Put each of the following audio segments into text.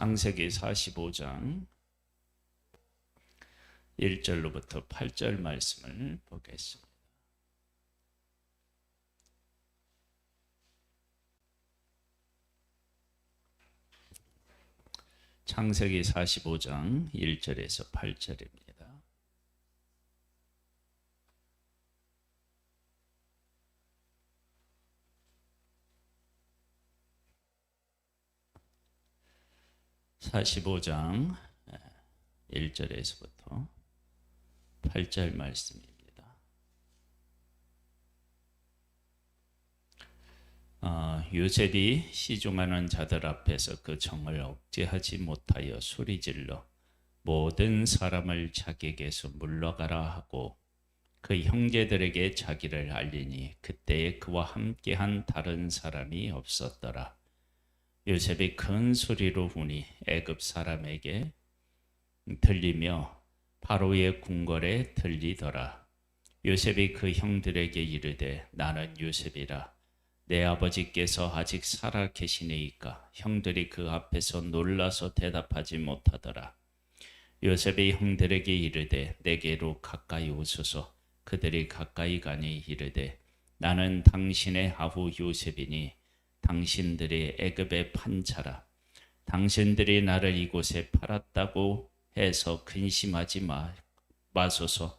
창세기 45장 1절로부터 8절 말씀을 보겠습니다. 창세기 45장 1절에서 8절입니다. (45장) 1절에서부터 8절 말씀입니다. 어, 요셉이 시중하는 자들 앞에서 그 정을 억제하지 못하여 소리질러 모든 사람을 자기에게서 물러가라 하고 그 형제들에게 자기를 알리니 그때에 그와 함께한 다른 사람이 없었더라. 요셉이 큰 소리로 우니 애굽 사람에게 들리며 바로의 궁궐에 들리더라. 요셉이 그 형들에게 이르되 나는 요셉이라. 내 아버지께서 아직 살아 계시니이까 형들이 그 앞에서 놀라서 대답하지 못하더라. 요셉이 형들에게 이르되 내게로 가까이 오소서. 그들이 가까이 가니 이르되 나는 당신의 아후 요셉이니 당신들이 애굽의 판차라. 당신들이 나를 이곳에 팔았다고 해서 근심하지 마, 마소서.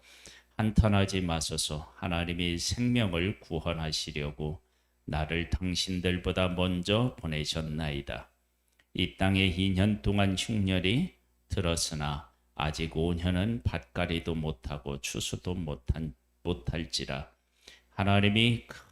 한탄하지 마소서. 하나님이 생명을 구원하시려고 나를 당신들보다 먼저 보내셨나이다. 이 땅에 2년 동안 흉년이 들었으나 아직 5년은 밭가리도 못하고 추수도 못한, 못할지라 하나님이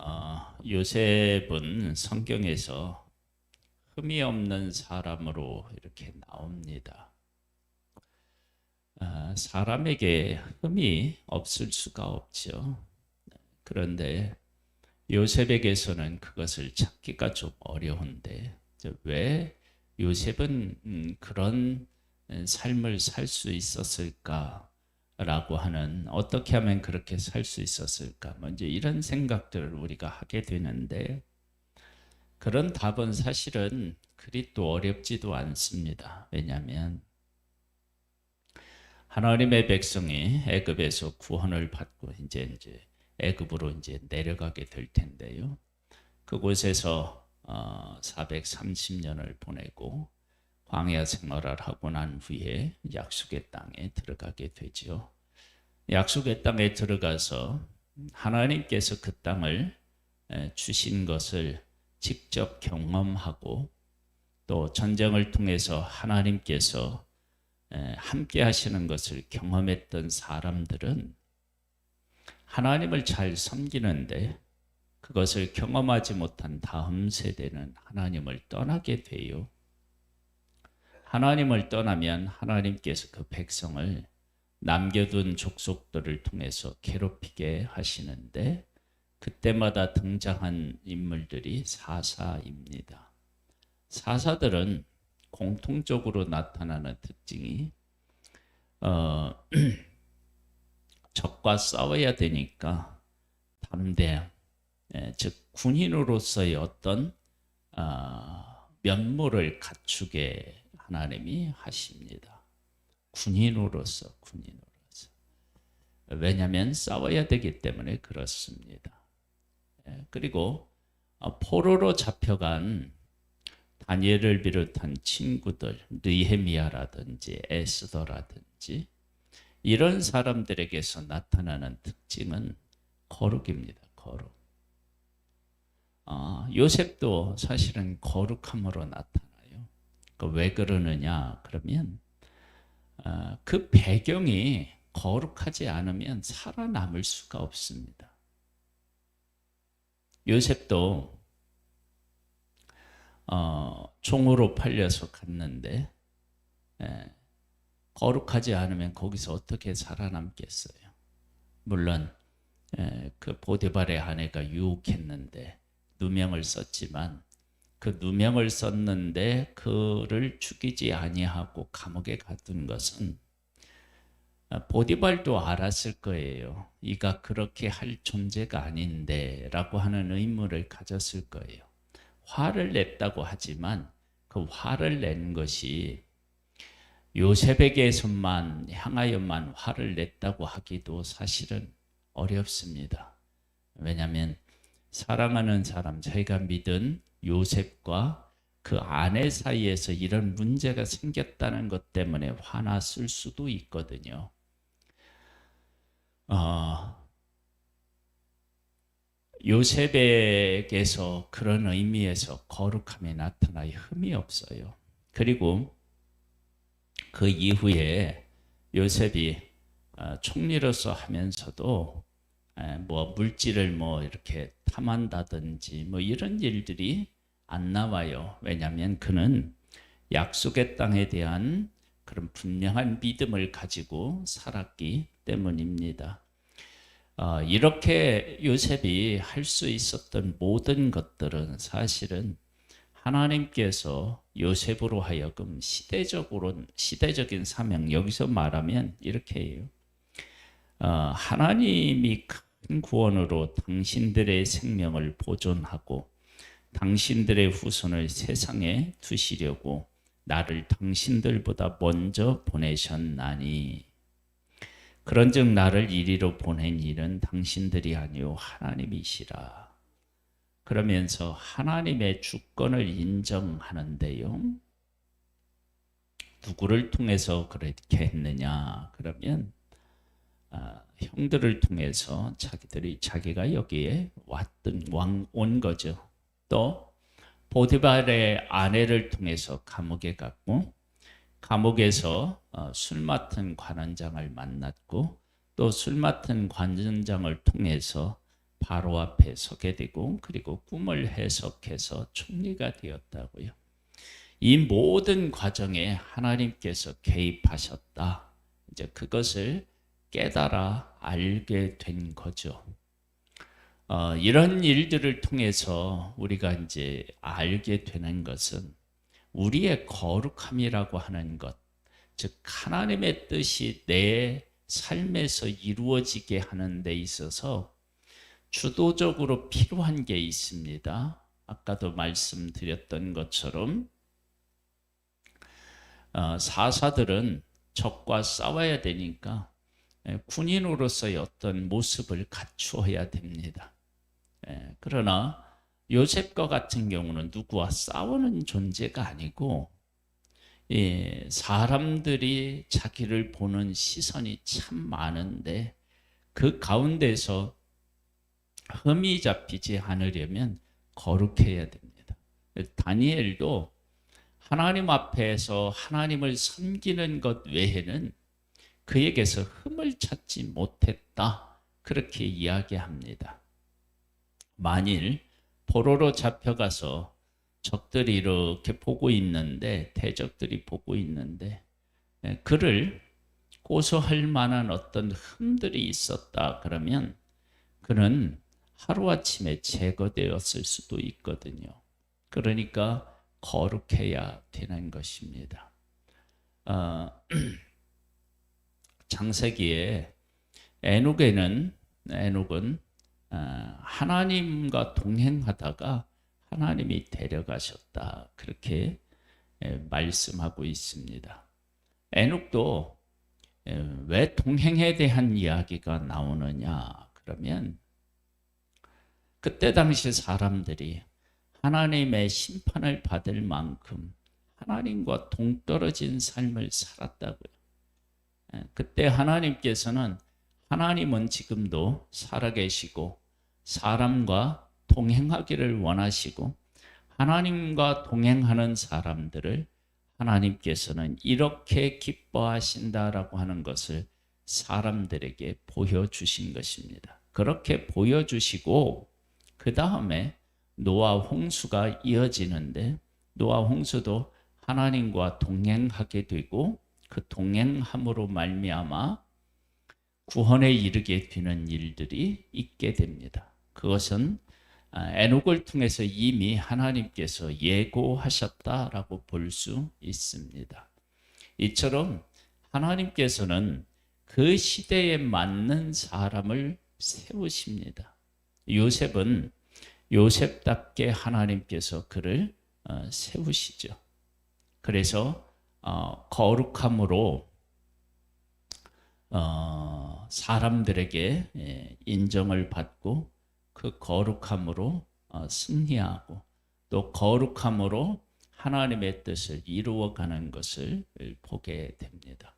어, 요셉은 성경에서 흠이 없는 사람으로 이렇게 나옵니다. 아, 사람에게 흠이 없을 수가 없죠. 그런데 요셉에게서는 그것을 찾기가 좀 어려운데 왜 요셉은 음, 그런 삶을 살 수 있었을까 라고 하는 어떻게 하면 그렇게 살 수 있었을까 먼저 이런 생각들을 우리가 하게 되는데 그런 답은 사실은 그리 또 어렵지도 않습니다. 왜냐하면 하나님의 백성이 애굽에서 구원을 받고 이제 이제 애굽으로 이제 내려가게 될 텐데요. 그곳에서 430년을 보내고 광야 생활을 하고 난 후에 약속의 땅에 들어가게 되죠. 약속의 땅에 들어가서 하나님께서 그 땅을 주신 것을 직접 경험하고 또 전쟁을 통해서 하나님께서 함께 하시는 것을 경험했던 사람들은 하나님을 잘 섬기는데 그것을 경험하지 못한 다음 세대는 하나님을 떠나게 돼요. 하나님을 떠나면 하나님께서 그 백성을 남겨둔 족속들을 통해서 괴롭히게 하시는데 그때마다 등장한 인물들이 사사입니다. 사사들은 공통적으로 나타나는 특징이 어, 적과 싸워야 되니까 담대함, 예, 즉 군인으로서의 어떤 어, 면모를 갖추게 하나님이 하십니다. 군인으로서 군인으로서 왜냐하면 싸워야 되기 때문에 그렇습니다. 예, 그리고 어, 포로로 잡혀간 다니엘을 비롯한 친구들, 느헤미야라든지 에스더라든지 이런 사람들에게서 나타나는 특징은 거룩입니다. 거룩. 어, 요셉도 사실은 거룩함으로 나타나 요. 그왜 그러느냐? 그러면 어, 그 배경이 거룩하지 않으면 살아남을 수가 없습니다. 요셉도 어, 종으로 팔려서 갔는데 예, 거룩하지 않으면 거기서 어떻게 살아남겠어요? 물론 예, 그 보디발의 아내가 유혹했는데 누명을 썼지만 그 누명을 썼는데 그를 죽이지 아니하고 감옥에 가둔 것은 아, 보디발도 알았을 거예요. 이가 그렇게 할 존재가 아닌데 라고 하는 의무를 가졌을 거예요. 화를 냈다고 하지만 그 화를 낸 것이 요셉에게서만 향하여만 화를 냈다고 하기도 사실은 어렵습니다. 왜냐하면 사랑하는 사람, 저희가 믿은 요셉과 그 아내 사이에서 이런 문제가 생겼다는 것 때문에 화났을 수도 있거든요. 어, 요셉에게서 그런 의미에서 거룩함이 나타나야 흠이 없어요. 그리고 그 이후에 요셉이 어, 총리로서 하면서도 뭐 물질을 뭐 이렇게 탐한다든지 뭐 이런 일들이 안 나와요. 왜냐하면 그는 약속의 땅에 대한 그런 분명한 믿음을 가지고 살았기 때문입니다. 어, 이렇게 요셉이 할 수 있었던 모든 것들은 사실은 하나님께서 요셉으로 하여금 시대적으로 시대적인 사명 여기서 말하면 이렇게 해요. 어, 하나님이 큰 구원으로 당신들의 생명을 보존하고 당신들의 후손을 세상에 두시려고 나를 당신들보다 먼저 보내셨나니 그런즉 나를 이리로 보낸 일은 당신들이 아니요 하나님이시라. 그러면서 하나님의 주권을 인정하는데요. 누구를 통해서 그렇게 했느냐? 그러면 아, 형들을 통해서 자기들이 자기가 여기에 왔던 왕 온 거죠. 또 보디발의 아내를 통해서 감옥에 갔고 감옥에서 어, 술 맡은 관원장을 만났고 또 술 맡은 관원장을 통해서 바로 앞에 서게 되고 그리고 꿈을 해석해서 총리가 되었다고요. 이 모든 과정에 하나님께서 개입하셨다. 이제 그것을 깨달아 알게 된 거죠. 어, 이런 일들을 통해서 우리가 이제 알게 되는 것은 우리의 거룩함이라고 하는 것, 즉 하나님의 뜻이 내 삶에서 이루어지게 하는 데 있어서 주도적으로 필요한 게 있습니다. 아까도 말씀드렸던 것처럼 어, 사사들은 적과 싸워야 되니까 예, 군인으로서의 어떤 모습을 갖추어야 됩니다. 예, 그러나 요셉과 같은 경우는 누구와 싸우는 존재가 아니고 예, 사람들이 자기를 보는 시선이 참 많은데 그 가운데서 흠이 잡히지 않으려면 거룩해야 됩니다. 다니엘도 하나님 앞에서 하나님을 섬기는 것 외에는 그에게서 흠을 찾지 못했다. 그렇게 이야기합니다. 만일 포로로 잡혀가서 적들이 이렇게 보고 있는데 대적들이 보고 있는데 예, 그를 고소할 만한 어떤 흠들이 있었다 그러면 그는 하루아침에 제거되었을 수도 있거든요. 그러니까 거룩해야 되는 것입니다. 어, 장세기에 에녹에는 에녹은 어, 하나님과 동행하다가 하나님이 데려가셨다 그렇게 말씀하고 있습니다. 에녹도 왜 동행에 대한 이야기가 나오느냐 그러면 그때 당시 사람들이 하나님의 심판을 받을 만큼 하나님과 동떨어진 삶을 살았다고요. 그때 하나님께서는 하나님은 지금도 살아계시고 사람과 동행하기를 원하시고 하나님과 동행하는 사람들을 하나님께서는 이렇게 기뻐하신다라고 하는 것을 사람들에게 보여주신 것입니다. 그렇게 보여주시고 그 다음에 노아 홍수가 이어지는데 노아 홍수도 하나님과 동행하게 되고 그 동행함으로 말미암아 구원에 이르게 되는 일들이 있게 됩니다. 그것은 아, 에녹을 통해서 이미 하나님께서 예고하셨다라고 볼 수 있습니다. 이처럼 하나님께서는 그 시대에 맞는 사람을 세우십니다. 요셉은 요셉답게 하나님께서 그를 어, 세우시죠. 그래서 어, 거룩함으로 어, 사람들에게 예, 인정을 받고 그 거룩함으로 어, 승리하고 또 거룩함으로 하나님의 뜻을 이루어가는 것을 보게 됩니다.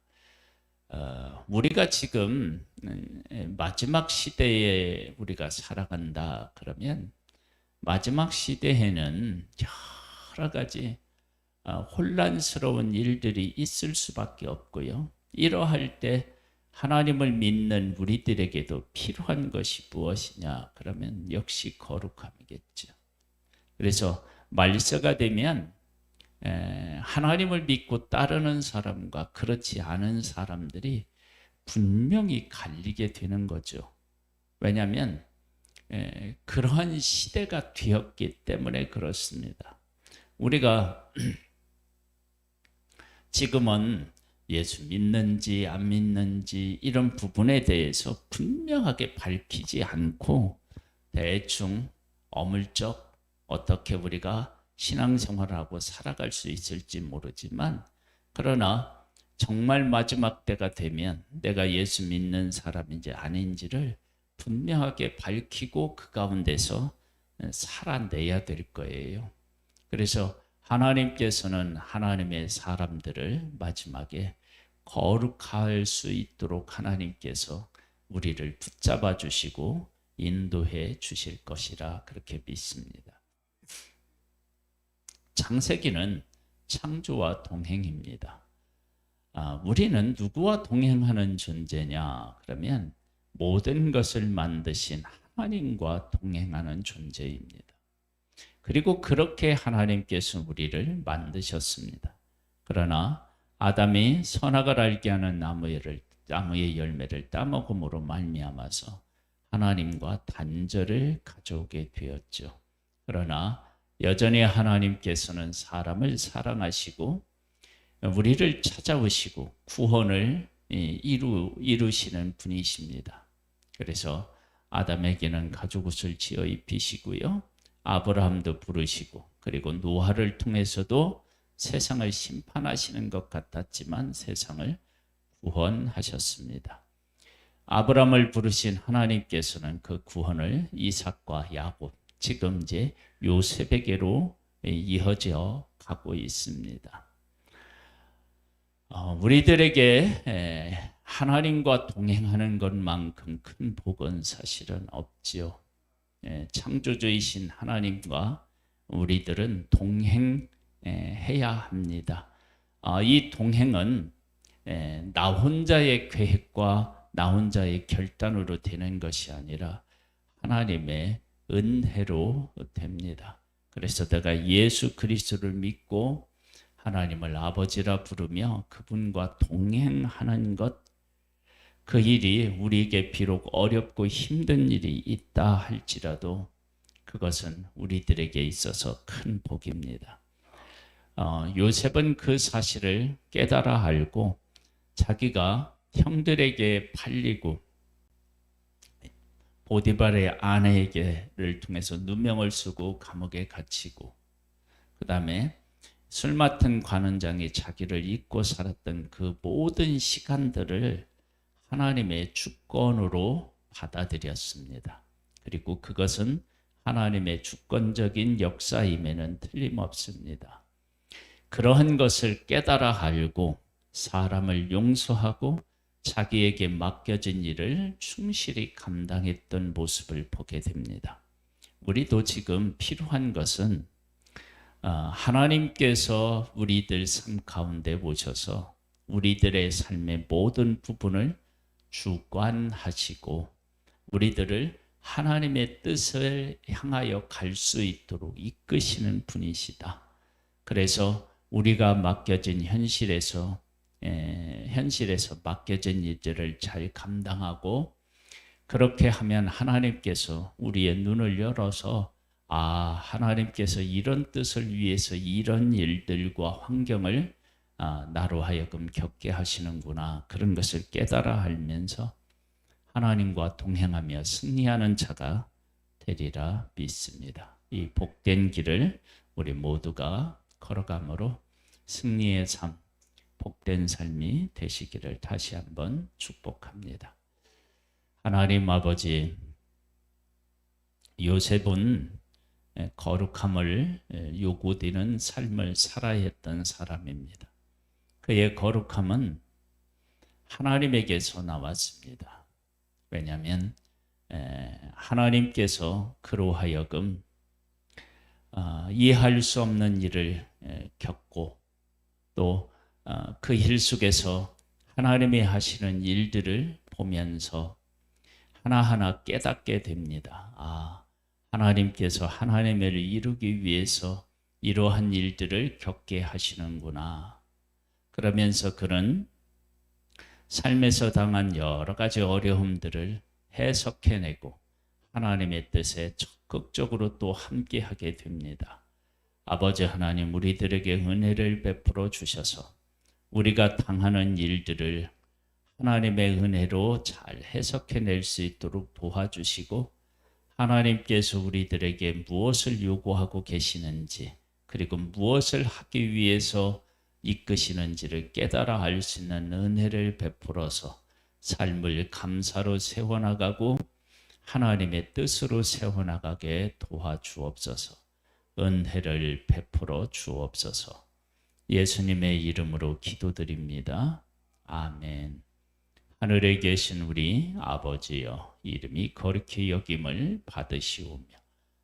어, 우리가 지금 음, 마지막 시대에 우리가 살아간다 그러면 마지막 시대에는 여러 가지 어, 혼란스러운 일들이 있을 수밖에 없고요. 이러할 때 하나님을 믿는 우리들에게도 필요한 것이 무엇이냐? 그러면 역시 거룩함이겠죠. 그래서 말세가 되면 하나님을 믿고 따르는 사람과 그렇지 않은 사람들이 분명히 갈리게 되는 거죠. 왜냐하면 그러한 시대가 되었기 때문에 그렇습니다. 우리가 지금은 예수 믿는지 안 믿는지 이런 부분에 대해서 분명하게 밝히지 않고 대충 어물쩍 어떻게 우리가 신앙생활하고 살아갈 수 있을지 모르지만 그러나 정말 마지막 때가 되면 내가 예수 믿는 사람인지 아닌지를 분명하게 밝히고 그 가운데서 살아내야 될 거예요. 그래서 하나님께서는 하나님의 사람들을 마지막에 거룩할 수 있도록 하나님께서 우리를 붙잡아 주시고 인도해 주실 것이라 그렇게 믿습니다. 창세기는 창조와 동행입니다. 아, 우리는 누구와 동행하는 존재냐? 그러면 모든 것을 만드신 하나님과 동행하는 존재입니다. 그리고 그렇게 하나님께서 우리를 만드셨습니다. 그러나 아담이 선악을 알게 하는 나무를 나무의 열매를 따먹음으로 말미암아서 하나님과 단절을 가져오게 되었죠. 그러나 여전히 하나님께서는 사람을 사랑하시고 우리를 찾아오시고 구원을 이루, 이루시는 분이십니다. 그래서 아담에게는 가죽옷을 지어 입히시고요. 아브라함도 부르시고 그리고 노아를 통해서도 세상을 심판하시는 것 같았지만 세상을 구원하셨습니다. 아브라함을 부르신 하나님께서는 그 구원을 이삭과 야곱, 지금 이제 요셉에게로 이어져 가고 있습니다. 어, 우리들에게 하나님과 동행하는 것만큼 큰 복은 사실은 없지요. 창조주이신 하나님과 우리들은 동행 해야 합니다. 아, 이 동행은 나 혼자의 계획과 나 혼자의 결단으로 되는 것이 아니라 하나님의 은혜로 됩니다. 그래서 내가 예수 그리스도를 믿고 하나님을 아버지라 부르며 그분과 동행하는 것, 그 일이 우리에게 비록 어렵고 힘든 일이 있다 할지라도 그것은 우리들에게 있어서 큰 복입니다. 어, 요셉은 그 사실을 깨달아 알고 자기가 형들에게 팔리고 보디발의 아내에게를 통해서 누명을 쓰고 감옥에 갇히고 그 다음에 술 맡은 관원장이 자기를 잊고 살았던 그 모든 시간들을 하나님의 주권으로 받아들였습니다. 그리고 그것은 하나님의 주권적인 역사임에는 틀림없습니다. 그러한 것을 깨달아 알고 사람을 용서하고 자기에게 맡겨진 일을 충실히 감당했던 모습을 보게 됩니다. 우리도 지금 필요한 것은 어, 하나님께서 우리들 삶 가운데 오셔서 우리들의 삶의 모든 부분을 주관하시고 우리들을 하나님의 뜻을 향하여 갈 수 있도록 이끄시는 분이시다. 그래서 우리가 맡겨진 현실에서 에, 현실에서 맡겨진 일들을 잘 감당하고 그렇게 하면 하나님께서 우리의 눈을 열어서 아 하나님께서 이런 뜻을 위해서 이런 일들과 환경을 아, 나로 하여금 겪게 하시는구나 그런 것을 깨달아 알면서 하나님과 동행하며 승리하는 자가 되리라 믿습니다. 이 복된 길을 우리 모두가 걸어감으로 승리의 삶, 복된 삶이 되시기를 다시 한번 축복합니다. 하나님 아버지, 요셉은 거룩함을 요구되는 삶을 살아야 했던 사람입니다. 그의 거룩함은 하나님에게서 나왔습니다. 왜냐하면 하나님께서 그로 하여금 아, 이해할 수 없는 일을 겪고 또 그 일 속에서 하나님이 하시는 일들을 보면서 하나하나 깨닫게 됩니다. 아, 하나님께서 하나님을 이루기 위해서 이러한 일들을 겪게 하시는구나. 그러면서 그는 삶에서 당한 여러 가지 어려움들을 해석해내고 하나님의 뜻에 적극적으로 또 함께하게 됩니다. 아버지 하나님 우리들에게 은혜를 베풀어 주셔서 우리가 당하는 일들을 하나님의 은혜로 잘 해석해낼 수 있도록 도와주시고 하나님께서 우리들에게 무엇을 요구하고 계시는지 그리고 무엇을 하기 위해서 이끄시는지를 깨달아 알 수 있는 은혜를 베풀어서 삶을 감사로 세워나가고 하나님의 뜻으로 세워나가게 도와주옵소서 은혜를 베풀어 주옵소서 예수님의 이름으로 기도드립니다. 아멘. 하늘에 계신 우리 아버지여 이름이 거룩히 여김을 받으시오며